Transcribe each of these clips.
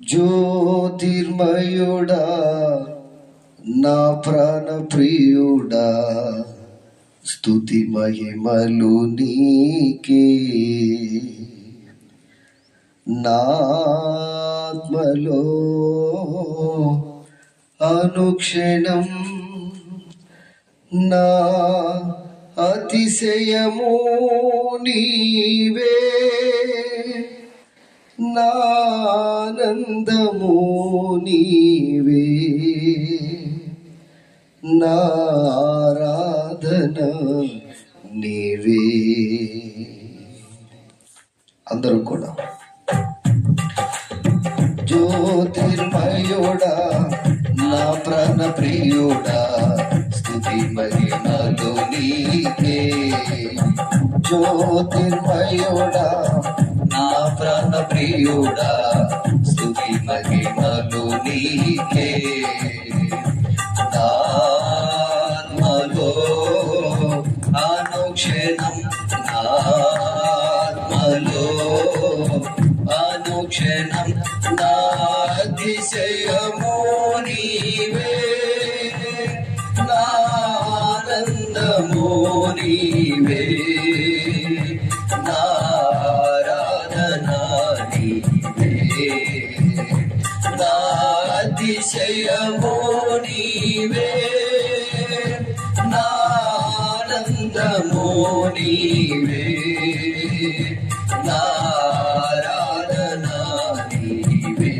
జ్యోతిర్మయుడా నా ప్రాణ ప్రియుడా స్థుతి మహిమలు నీకే నాత్మలో అనుక్షణం నా అతిశయము నీవే. నానందము నీవే నారాధన నీవే అందరూ కూడా జ్యోతిర్మయుడా నా ప్రాణ ప్రియుడా స్థుతి మహిమలు నీకే జ్యోతిర్మయుడా నా ప్రాణ ప్రియుడా స్థుతి మహిమలు నీకే. నీవే నారాధనా నీవే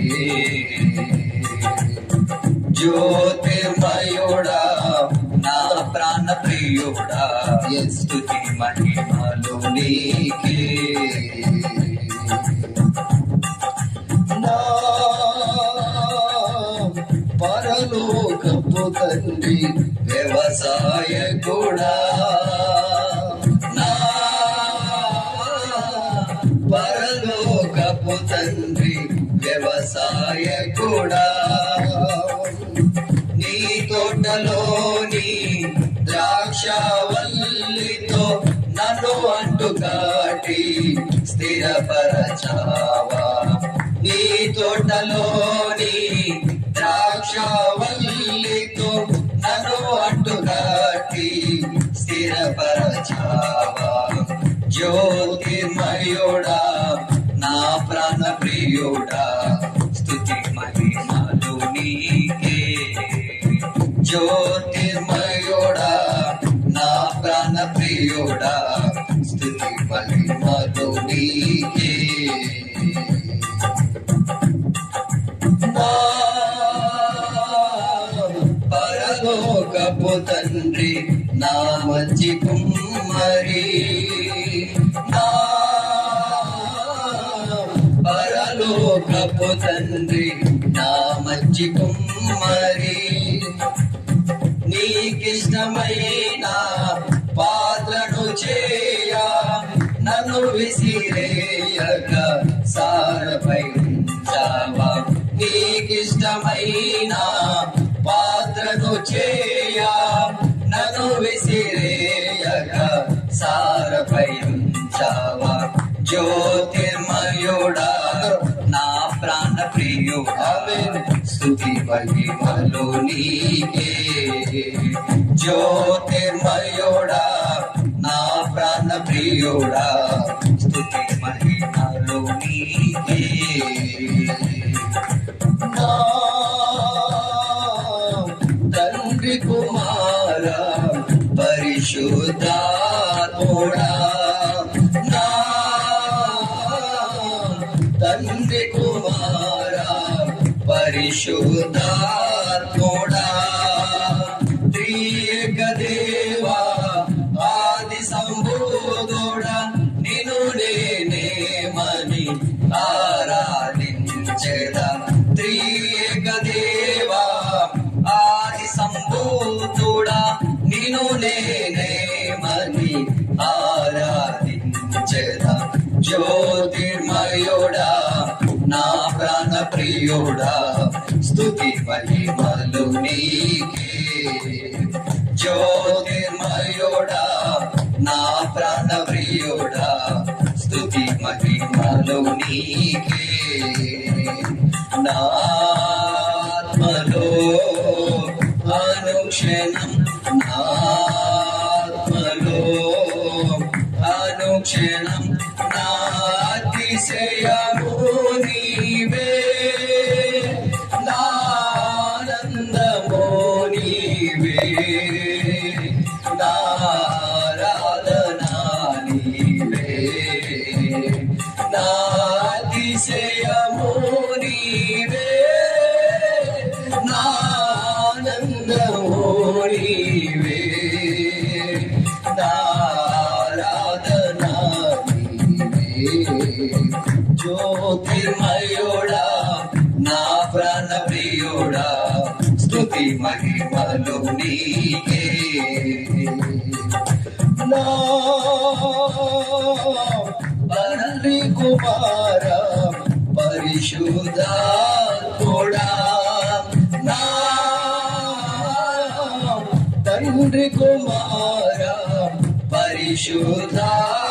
జ్యోతిర్మయుడా నా ప్రాణ ప్రియుడా స్తుతి మహిమలు నీకే పరలోకపు తండ్రి వ్యవసాయ కూడా పరలోకపు తండ్రి వ్యవసాయ కూడా. నీ తోటలోని ద్రాక్షవల్లితో నన్ను అంటు కాటి స్థిరపరచావా. నీ తోటలో జ్యోతిర్మయోడా నా ప్రాణ ప్రియుడా శ్రీకృష్ణమైన పాత్రను చేయ నన్ను విసిరేయక సారపై ఉంచావా నీకిష్టమైన పాత్రను చేయ నన్ను విసిరేయక సారపై ఉంచావా జ్యోతిర్మయుడా నా ప్రాణ ప్రియుడా స్థుతి మహిమలు నీకే జ్యోతిర్మయుడా నా ప్రాణ ప్రియుడా స్థుతి మహిమలు నీకే నా తండ్రి కుమార పరిశుద్ధాత్ముడా పరిశుద్ధాత్ముడా త్రియక దేవా ఆది సంబోధుడా నిన్ను నేనేమని ఆరాధించెదా త్రియక దేవా ఆది సంబోధుడా నిన్ను నేనేమని ఆరాధించెదా జ్యోతిర్మయుడా నా ప్రియుడా స్థుతి మహిమలు నీకే. జ్యోతిర్మయుడా నా ప్రాణ ప్రియుడా స్థుతి మహిమలు నీకే. నాత్మలో అనుక్షణం జ్యోతిమయుడా నా ప్రాణ ప్రియుడా స్తుతి మహిమలు నీకే. నా తండ్రి కుమార పరిశుద్ధాత్ముడా నా తండ్రి కుమార పరిశుద్ధాత్ముడా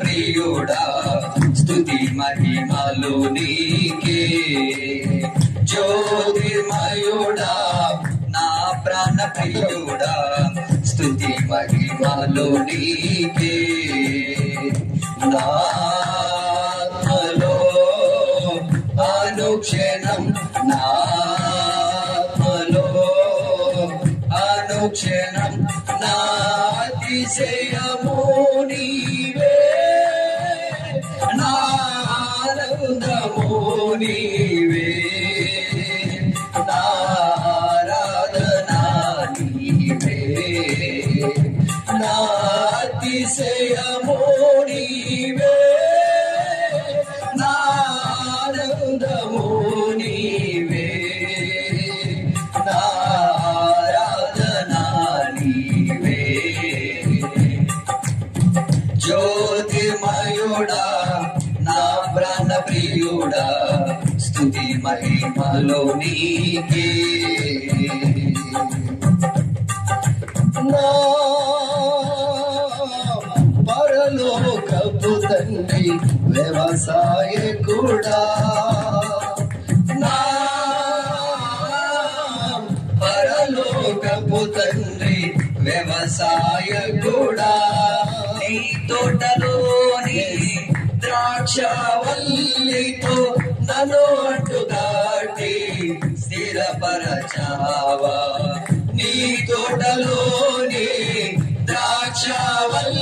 ప్రియుడా స్థుతి మహిమలు నీకే. జ్యోతిర్మయుడా నా ప్రాణ ప్రియుడా స్థుతి మహిమలు నీకే. నాత్మలో అనుక్షణం నాత్మలో అనుక్షణం నాతిశే మహిమలో నీకే. నా పరలోకపు తండ్రి వ్యవసాయ కూడా. నా పరలోకపు తండ్రి వ్యవసాయ కూడా. నీ తోటలోని ద్రాక్షవల్లితో నన్ను అడ్డుగాటి స్థిరపరచావా నీ తోటలోని ద్రాక్షవల్లితో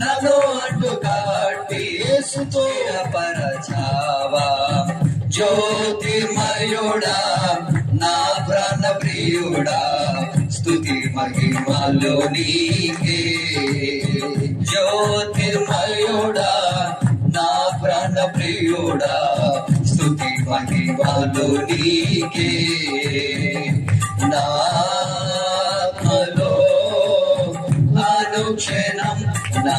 నన్ను అడ్డుగాటి స్థిరపరచావా జ్యోతిర్మయుడా నా ప్రాణ ప్రియుడా స్తుతి మహిమలో నీకే. జ్యోతిర్మయుడా నా ప్రాణ ప్రియుడా స్థుతి మహిమలో నీకే నాత్మలో అనుక్షణం నా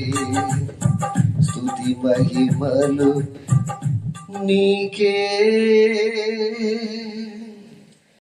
స్థుతి మహిమలు నీకే.